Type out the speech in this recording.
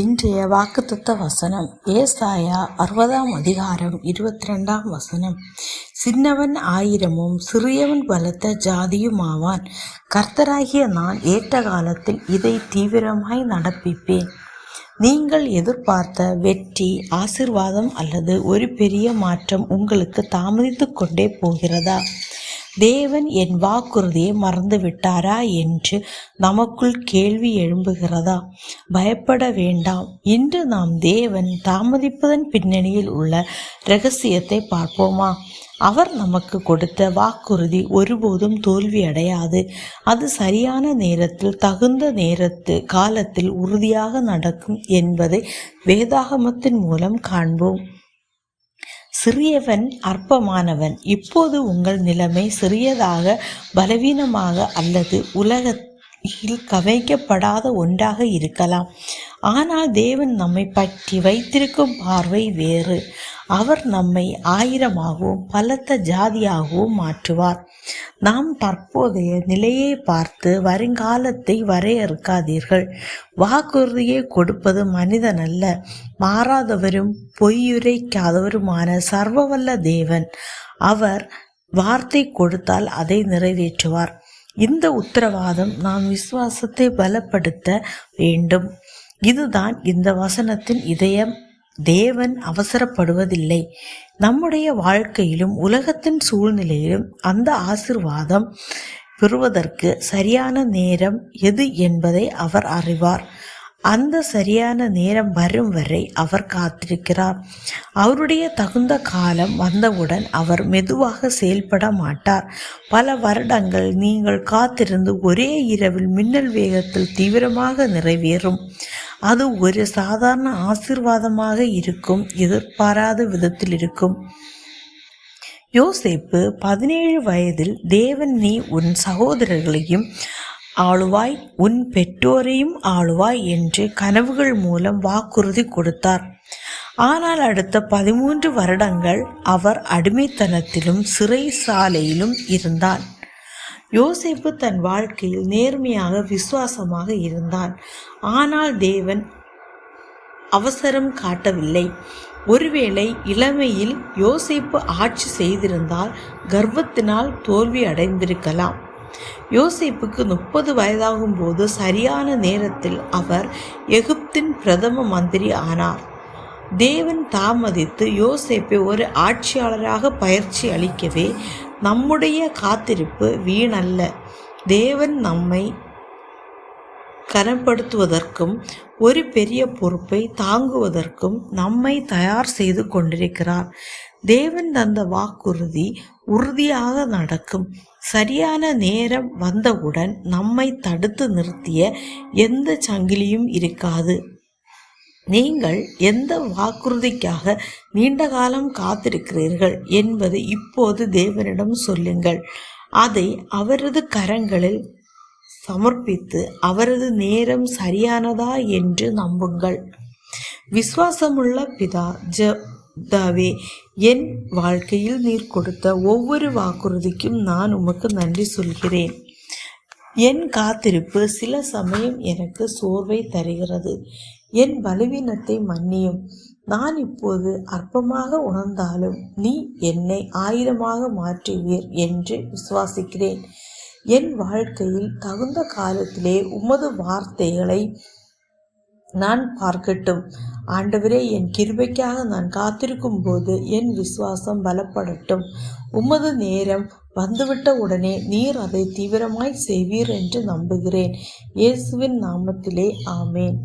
இன்றைய வாக்குத்தத்த வசனம் ஏசாயா அறுபதாம் அதிகாரம் இருபத்தி ரெண்டாம் வசனம். சின்னவன் ஆயிரமும் சிறியவன் பலத்த ஜாதியுமாவான். கர்த்தராகிய நான் ஏற்ற காலத்தில் இதை தீவிரமாய் நடப்பிப்பேன். நீங்கள் எதிர்பார்த்த வெற்றி ஆசிர்வாதம் அல்லது ஒரு பெரிய மாற்றம் உங்களுக்கு தாமதித்து கொண்டே போகிறதா? தேவன் என் வாக்குறுதியை மறந்து விட்டாரா என்று நமக்குள் கேள்வி எழும்புகிறதா? பயப்பட வேண்டாம். இன்று நாம் தேவன் தாமதிப்பதன் பின்னணியில் உள்ள ரகசியத்தை பார்ப்போமா? அவர் நமக்கு கொடுத்த வாக்குறுதி ஒருபோதும் தோல்வி அடையாது. அது சரியான நேரத்தில் தகுந்த நேரத்து காலத்தில் உறுதியாக நடக்கும் என்பதை வேதாகமத்தின் மூலம் காண்போம். சிறியவன் அற்பமானவன். இப்போது உங்கள் நிலைமை சிறியதாக பலவீனமாக அல்லது உலகத்தில் கவைக்கப்படாத ஒன்றாக இருக்கலாம். ஆனால் தேவன் நம்மை பற்றி வைத்திருக்கும் பார்வை வேறு. அவர் நம்மை ஆயிரமாகவும் பலத்த ஜாதியாகவும் மாற்றுவார். நாம் தற்போதைய நிலையை பார்த்து வருங்காலத்தை வரையறுக்காதீர்கள். வாக்குறுதியை கொடுப்பது மனிதன் அல்ல மாறாதவரும் பொய்யுரைக்காதவருமான சர்வவல்ல தேவன் அவர் வார்த்தை கொடுத்தால் அதை நிறைவேற்றுவார். இந்த உத்தரவாதம் நாம் விசுவாசத்தை பலப்படுத்த வேண்டும். இதுதான் இந்த வசனத்தின் இதயம். தேவன் அவசரப்படுவதில்லை. நம்முடைய வாழ்க்கையிலும் உலகத்தின் சூழ்நிலையிலும் அந்த ஆசிர்வாதம் பெறுவதற்கு சரியான நேரம் எது என்பதை அவர் அறிவார். அந்த சரியான நேரம் வரும் வரை அவர் காத்திருக்கிறார். அவருடைய தகுந்த காலம் வந்தவுடன் அவர் மெதுவாக செயல்பட மாட்டார். பல வருடங்கள் நீங்கள் காத்திருந்து ஒரே இரவில் மின்னல் வேகத்தில் தீவிரமாக நிறைவேறும். அது ஒரு சாதாரண ஆசிர்வாதமாக இருக்கும் எதிர்பாராத விதத்தில் இருக்கும். யோசேப்பு பதினேழு வயதில் தேவன் நீ உன் சகோதரர்களையும் ஆளுவாய் உன் பெற்றோரையும் ஆளுவாய் என்று கனவுகள் மூலம் வாக்குறுதி கொடுத்தார். ஆனால் அடுத்த பதிமூன்று வருடங்கள் அவர் அடிமைத்தனத்திலும் சிறை சாலையிலும் இருந்தான் யோசிப்பு தன் வாழ்க்கையில் நேர்மையாக விசுவாசமாக இருந்தான். ஆனால் தேவன் அவசரம் காட்டவில்லை. ஒருவேளை இளமையில் யோசிப்பு ஆட்சி செய்திருந்தால் கர்வத்தினால் தோல்வி அடைந்திருக்கலாம். யோசிப்புக்கு முப்பது வயதாகும் போது சரியான நேரத்தில் அவர் எகிப்தின் பிரதம மந்திரி ஆனார். தேவன் தாமதித்து யோசேப்பை ஒரு ஆட்சியாளராக பயிற்சி அளிக்கவே நம்முடைய காத்திருப்பு வீணல்ல. தேவன் நம்மை கனப்படுத்துவதற்கும் ஒரு பெரிய பொறுப்பை தாங்குவதற்கும் நம்மை தயார் செய்து கொண்டிருக்கிறார். தேவன் தந்த வாக்குறுதி உறுதியாக நடக்கும். சரியான நேரம் வந்தவுடன் நம்மை தடுத்து நிறுத்திய எந்த சங்கிலியும் இருக்காது. நீங்கள் எந்த வாக்குறுதிக்காக நீண்ட காலம் காத்திருக்கிறீர்கள் என்பது இப்போது தேவனிடம் சொல்லுங்கள். அதை அவரது கரங்களில் சமர்ப்பித்து அவரது நேரம் சரியானதா என்று நம்புங்கள். விசுவாசமுள்ள பிதா ஜ தாவே என் வாழ்க்கையில் நீர் கொடுத்த ஒவ்வொரு வாக்குறுதிக்கும் நான் உமக்கு நன்றி சொல்கிறேன். என் காத்திருப்பு சில சமயம் எனக்கு சோர்வை தருகிறது. என் பலவீனத்தை மன்னியும். நான் இப்போது அற்பமாக உணர்ந்தாலும் நீ என்னை ஆயிரமாக மாற்றுவீர் என்று விசுவாசிக்கிறேன். என் வாழ்க்கையில் தகுந்த காலத்திலே உமது வார்த்தைகளை நான் பார்க்கட்டும். ஆண்டவரே என் கிருபைக்காக நான் காத்திருக்கும் போது என் விசுவாசம் பலப்படட்டும். உமது நேரம் வந்துவிட்ட உடனே நீர் அதை தீவிரமாய் செய்வீர் என்று நம்புகிறேன். இயேசுவின் நாமத்திலே ஆமேன்.